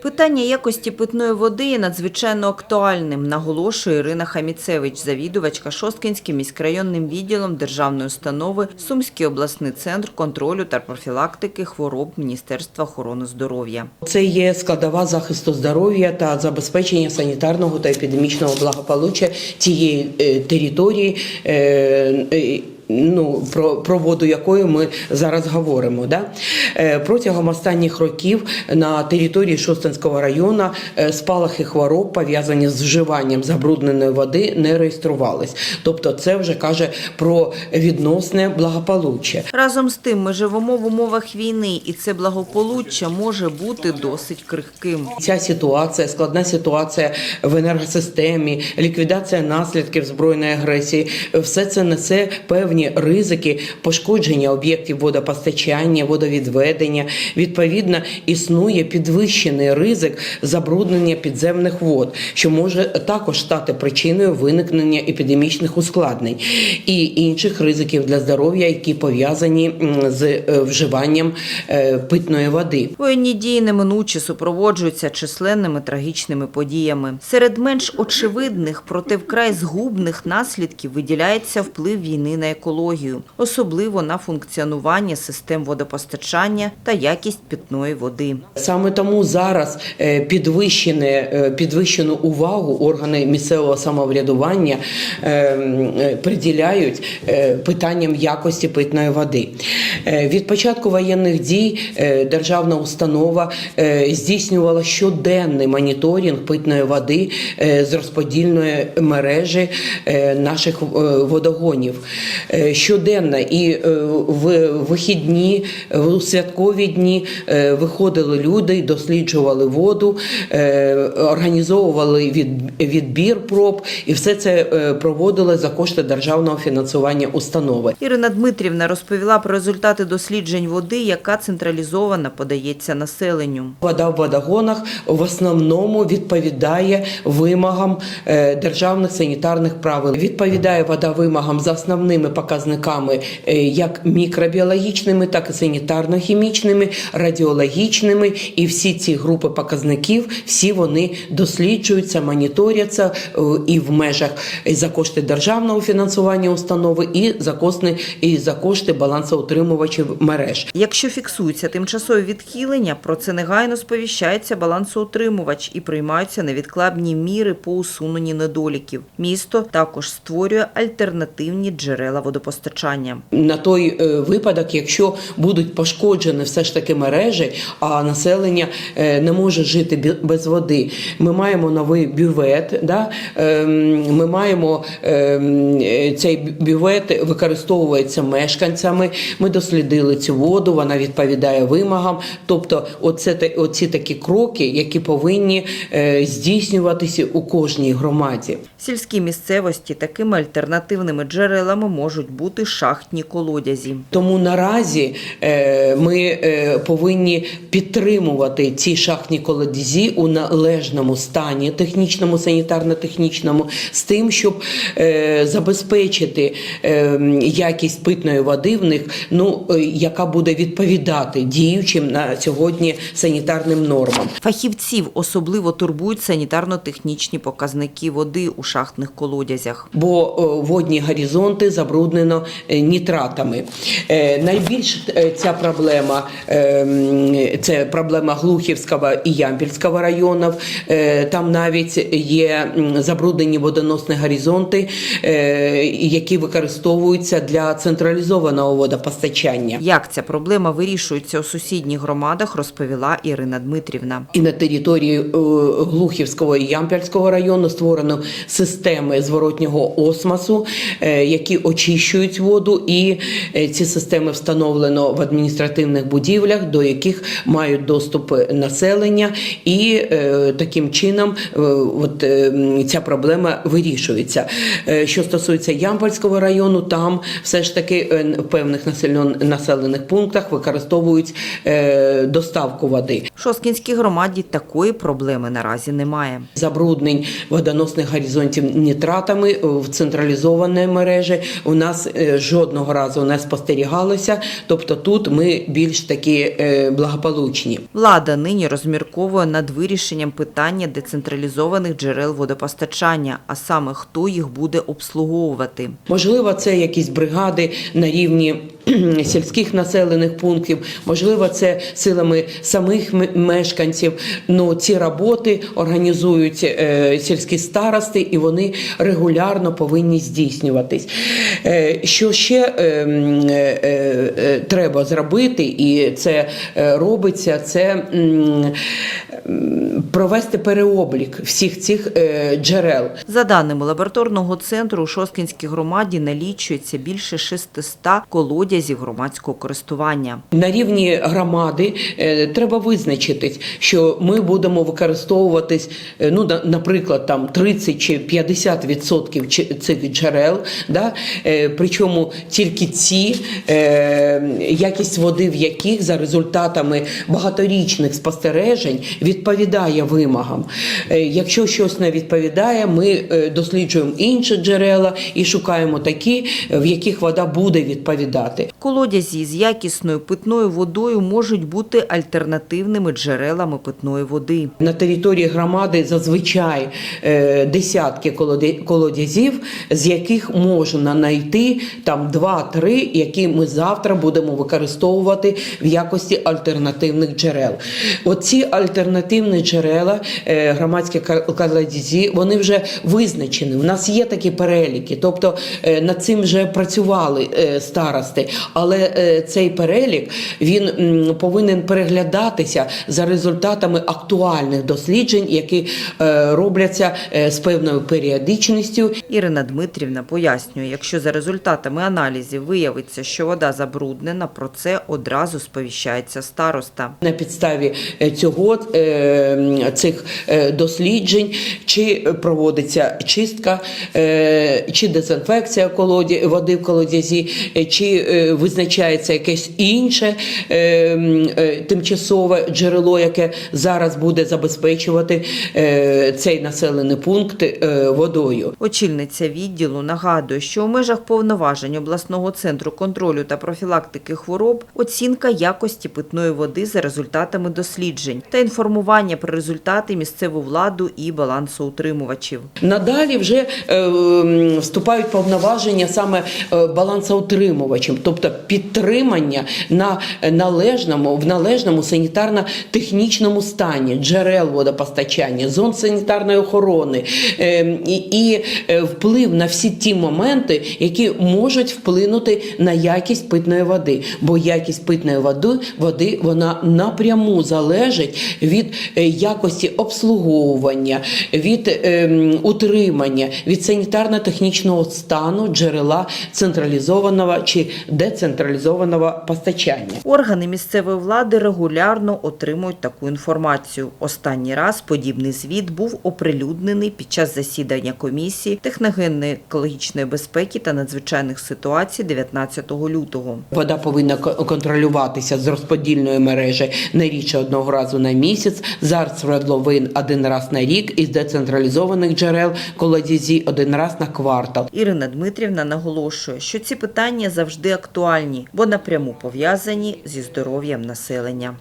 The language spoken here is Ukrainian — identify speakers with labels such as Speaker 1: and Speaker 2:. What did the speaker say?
Speaker 1: Питання якості питної води є надзвичайно актуальним, наголошує Ірина Хаміцевич, завідувачка Шосткинським міськрайонним відділом державної установи Сумський обласний центр контролю та профілактики хвороб Міністерства охорони здоров'я.
Speaker 2: Це є складова захисту здоров'я та забезпечення санітарного та епідемічного благополуччя тієї е, території. Ну, про, про воду якої ми зараз говоримо. Да? Е, Протягом останніх років на території Шостинського району е, спалахи хвороб, пов'язані з вживанням забрудненої води, не реєструвались. Тобто, це вже каже про відносне благополуччя.
Speaker 1: Разом з тим, ми живемо в умовах війни, і це благополуччя може бути досить крихким.
Speaker 2: Ця ситуація, складна ситуація в енергосистемі, ліквідація наслідків збройної агресії, все це несе певні ризики пошкодження об'єктів водопостачання, водовідведення. Відповідно, існує підвищений ризик забруднення підземних вод, що може також стати причиною виникнення епідемічних ускладнень і інших ризиків для здоров'я, які пов'язані з е, вживанням е, питної води.
Speaker 1: Воєнні дії неминуче супроводжуються численними трагічними подіями. Серед менш очевидних, проте вкрай згубних наслідків виділяється вплив війни на екологію, особливо на функціонування систем водопостачання та якість питної води.
Speaker 2: Саме тому зараз е, підвищене, е, підвищену увагу органи місцевого самоврядування е, приділяють питанням якості питної води. Від початку воєнних дій державна установа здійснювала щоденний моніторинг питної води з розподільної мережі наших водогонів. Е, Щоденно і е, в вихідні, в святкові дні е, виходили люди, досліджували воду, організовували від- відбір проб, і все це проводили за кошти державного фінансування установи.
Speaker 1: Ірина Дмитрівна розповіла про результати досліджень води, яка централізовано подається населенню.
Speaker 2: Вода в водогонах в основному відповідає вимогам державних санітарних правил. Відповідає вода вимогам за основними показниками, е, як мікробіологічними, так і санітарно-хімічними, радіологічними. І всі ці групи показників, всі вони досліджуються, моніторяться е, і в межах за кошти державного фінансування установи, і за кошти, і за кошти балансоутримувачів мереж.
Speaker 1: Якщо фіксуються тимчасові відхилення, про це негайно сповіщається балансоутримувач і приймаються невідкладні міри по усуненню недоліків. Місто також створює альтернативні джерела водопостачання.
Speaker 2: На той е, випадок, якщо будуть пошкоджені все ж таки мережі, а населення е, не може жити без води. Ми маємо новий бювет. Да? ем, Ми маємо ем, е, цей бювет використовується мешканцями. Ми дослідили цю воду, вона відповідає вимогам. Тобто, оце оці такі кроки, які повинні здійснюватися у кожній громаді.
Speaker 1: В сільській місцевості такими альтернативними джерелами можуть бути шахтні колодязі.
Speaker 2: Тому наразі е, ми е, повинні підтримувати ці шахтні колодязі у належному стані, технічному, санітарно-технічному, з тим, щоб е, забезпечити е, якість питної води в них, ну е, яка буде відповідати діючим на сьогодні санітарним нормам.
Speaker 1: Фахівців особливо турбують санітарно-технічні показники води у шахтних колодязях.
Speaker 2: бо е, водні горизонти забруднено е, нітратами. Е, Найбільш е, ця проблема е, це проблема Глухівського і Ямпільського районів. Там навіть є забруднені водоносні горизонти, які використовуються для централізованого водопостачання.
Speaker 1: Як ця проблема вирішується у сусідніх громадах, розповіла Ірина Дмитрівна.
Speaker 2: І на території Глухівського і Ямпільського району створено системи зворотнього осмосу, які очищують воду, і е, ці системи встановлено в адміністративних будівлях, до яких мають доступ населення, і е, таким чином е, от, е, ця проблема вирішується. Е, Що стосується Ямпольського району, там все ж таки е, в певних населених пунктах використовують е, доставку води.
Speaker 1: В Шоскінській громаді такої проблеми наразі немає.
Speaker 2: забруднень водоносних горизонтів нітратами в централізованій мережі. У нас нас е, жодного разу не спостерігалося. Тобто тут ми більш такі е, благополучні.
Speaker 1: Влада нині розмірковує над вирішенням питання децентралізованих джерел водопостачання, а саме хто їх буде обслуговувати.
Speaker 2: Можливо, це якісь бригади на рівні сільських населених пунктів, можливо, це силами самих мешканців. Ну, ці роботи організують е, сільські старости, і вони регулярно повинні здійснюватись. Е, що ще е, е, е, треба зробити, і це е, робиться, це провести переоблік всіх цих е, джерел.
Speaker 1: За даними лабораторного центру, у Шосткінській громаді налічується більше 600 колодязів громадського користування.
Speaker 2: На рівні громади е, треба визначитись, що ми будемо використовуватись, е, ну наприклад, там 30 чи 50 відсотків цих джерел, да? причому тільки ці якість води, в яких за результатами багаторічних спостережень відповідає вимогам. Е, якщо щось не відповідає, ми е, досліджуємо інші джерела і шукаємо такі, в яких вода буде відповідати.
Speaker 1: Колодязі з якісною питною водою можуть бути альтернативними джерелами питної води.
Speaker 2: На території громади зазвичай е, десятки колодязів, з яких можна знайти там два-три, які ми завтра будемо використовувати в якості альтернативних джерел. Оці альтернативні джерела, е, громадські колодязі, вони вже визначені. У нас є такі переліки, тобто е, над цим вже працювали е, старости, але цей перелік він повинен переглядатися за результатами актуальних досліджень, які робляться з певною періодичністю
Speaker 1: Ірина Дмитрівна пояснює, якщо за результатами аналізів виявиться, що вода забруднена, про це одразу сповіщається староста.
Speaker 2: На підставі цього цих е, досліджень чи проводиться чистка, е, чи дезінфекція води в колодязі, е, чи е, визначається якесь інше е, е, тимчасове джерело, яке зараз буде забезпечувати е, цей населений пункт е, водою.
Speaker 1: Очільниця відділу нагадує, що у межах повноважень обласного центру контролю та профілактики хвороб оцінка якості питної води за результатами досліджень та інформування про результати місцеву владу і балансоутримувачів.
Speaker 2: Надалі вже е, вступають повноваження саме е, балансоутримувачем, тобто підтримання на належному в належному санітарно-технічному стані джерел водопостачання, зон санітарної охорони е, і, е, вплив на всі ті моменти, які можуть вплинути на якість питної води. Бо якість питної води, води вона напряму залежить від е, якості обслуговування, від е, утримання, від санітарно-технічного стану джерела централізованого чи децентралізованого постачання.
Speaker 1: Органи місцевої влади регулярно отримують таку інформацію. Останній раз подібний звіт був оприлюднений під час засідання комісії техногенної екологічної безпеки та надзвичайних ситуацій 19 лютого.
Speaker 2: Вода повинна контролюватися з розподільної мережі не рідше одного разу на місяць, з свердловин один раз на рік із децентралізованих джерел колодязі один раз на квартал.
Speaker 1: Ірина Дмитрівна наголошує, що ці питання завжди актуальні, бо напряму пов'язані зі здоров'ям населення.